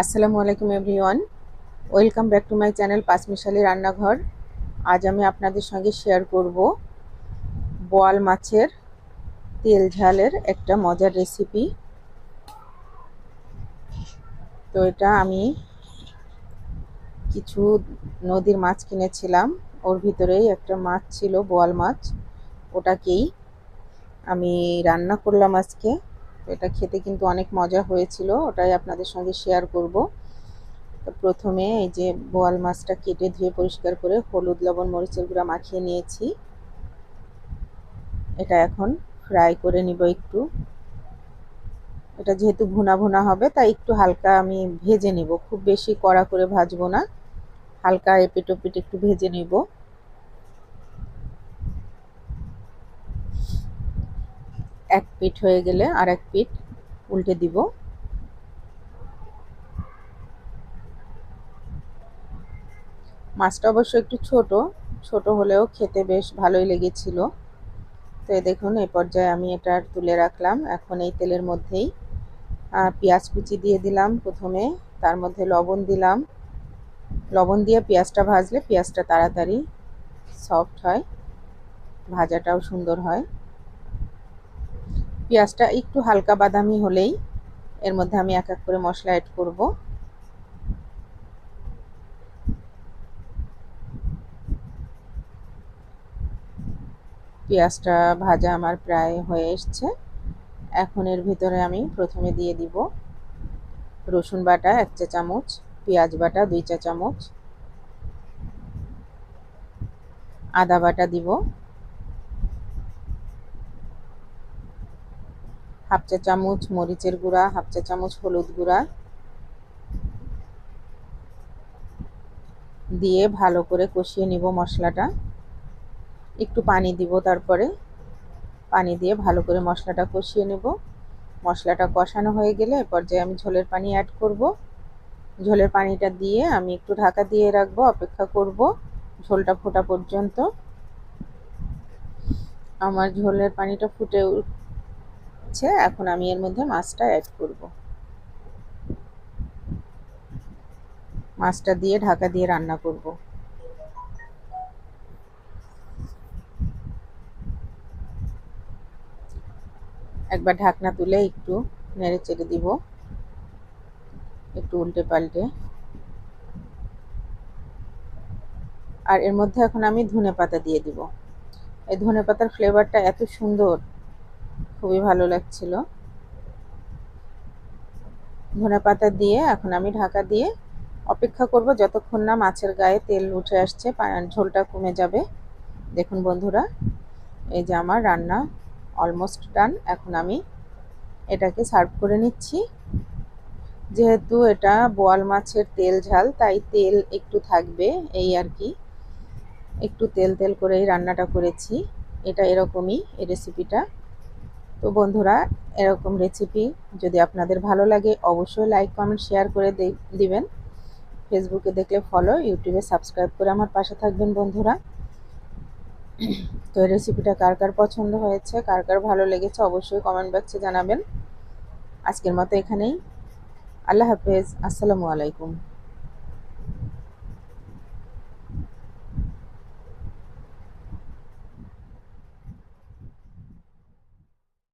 আসসালামু আলাইকুম everyone. Welcome back to my channel পাঁচমিশালি রান্নাঘর। আজ আমি আপনাদের সঙ্গে শেয়ার করব বোয়াল মাছের তেল ঝালের একটা মজার রেসিপি। তো এটা আমি কিছু নদীর মাছ কিনেছিলাম। ওর ভিতরেই একটা মাছ ছিল বোয়াল মাছ। ওটাকেই আমি রান্না করলাম আজকে। এটা খেতে কিন্তু অনেক মজা হয়েছিল, ওটাই আপনাদের সঙ্গে শেয়ার করব। প্রথমে এই যে বোয়াল মাছটা কেটে ধুয়ে পরিষ্কার করে হলুদ, লবণ, মরিচের গুঁড়া মাখিয়ে নিয়েছি। এটা এখন ফ্রাই করে নিব একটু। এটা যেহেতু ভুনা ভুনা হবে, তাই একটু হালকা আমি ভেজে নিব। খুব বেশি কড়া করে ভাজবো না, হালকা এপিট ওপিট একটু ভেজে নিব। এক পিঠ হয়ে গেলে আর এক পিঠ উল্টে দিব। মাছটা অবশ্য একটু ছোট ছোট হলেও খেতে বেশ ভালোই লেগেছিল। তো দেখুন, এই পর্যায়ে আমি এটা তুলে রাখলাম। এখন এই তেলের মধ্যেই পেঁয়াজ কুচি দিয়ে দিলাম প্রথমে, তার মধ্যে লবণ দিলাম। লবণ দিয়ে পেঁয়াজটা ভাজলে পেঁয়াজটা তাড়াতাড়ি সফট হয়, ভাজাটাও সুন্দর হয়। পেঁয়াজটা একটু হালকা বাদামি হলেই এর মধ্যে আমি এক এক করে মশলা অ্যাড করব। পেঁয়াজটা ভাজা আমার প্রায় হয়ে এসছে। এখন এর ভিতরে আমি প্রথমে দিয়ে দিব রসুন বাটা এক চা চামচ, পেঁয়াজ বাটা দুই চা চামচ, আদা বাটা দিব হাফ চা চামচ মরিচের গুঁড়া, হাফ চা চামচ হলুদ গুঁড়া দিয়ে ভালো করে কষিয়ে নিব মশলাটা। একটু পানি দিব তারপরে। পানি দিয়ে ভালো করে মশলাটা কষিয়ে নেব। মশলাটা কষানো হয়ে গেলে এ পর্যায়ে আমি ঝোলের পানি অ্যাড করব। ঝোলের পানিটা দিয়ে আমি একটু ঢাকা দিয়ে রাখব, অপেক্ষা করব ঝোলটা ফোটা পর্যন্ত। আমার ঝোলের পানিটা ফুটে উঠছে এখন আমি এর মধ্যে মাছটা অ্যাড করব। মাছটা দিয়ে ঢাকা দিয়ে রান্না করব। একবার ঢাকনা তুলে একটু নেড়ে চেড়ে দিব। একটু উল্টে পাল্টে। আর এর মধ্যে এখন আমি ধনে পাতা দিয়ে দিব। এই ধনে পাতার ফ্লেভারটা এত সুন্দর। খুবই ভালো লাগছিল। ধনে পাতা দিয়ে এখন আমি ঢাকা দিয়ে অপেক্ষা করব যতক্ষণ না মাছের গায়ে তেল উঠে আসছে ঝোলটা কমে যাবে। দেখুন বন্ধুরা, এই যে আমার রান্না অলমোস্ট ডান এখন আমি এটাকে সার্ভ করে নিচ্ছি। যেহেতু এটা বোয়াল মাছের তেল ঝাল, তাই তেল একটু থাকবে এই আর কি। একটু তেল তেল করেই রান্নাটা করেছি। এটা এরকমই এই রেসিপিটা তো বন্ধুরা, এরকম রেসিপি যদি আপনাদের ভালো লাগে, অবশ্যই লাইক কমেন্ট শেয়ার করে দিবেন। ফেসবুকে দেখলে ফলো ইউটিউবে সাবস্ক্রাইব করে আমার পাশে থাকবেন বন্ধুরা। তো রেসিপিটা কার কার পছন্দ হয়েছে, কার কার ভালো লেগেছে, অবশ্যই কমেন্ট বক্সে জানাবেন। আজকের মতো এখানেই। আল্লাহ হাফেজ। আসসালামু আলাইকুম।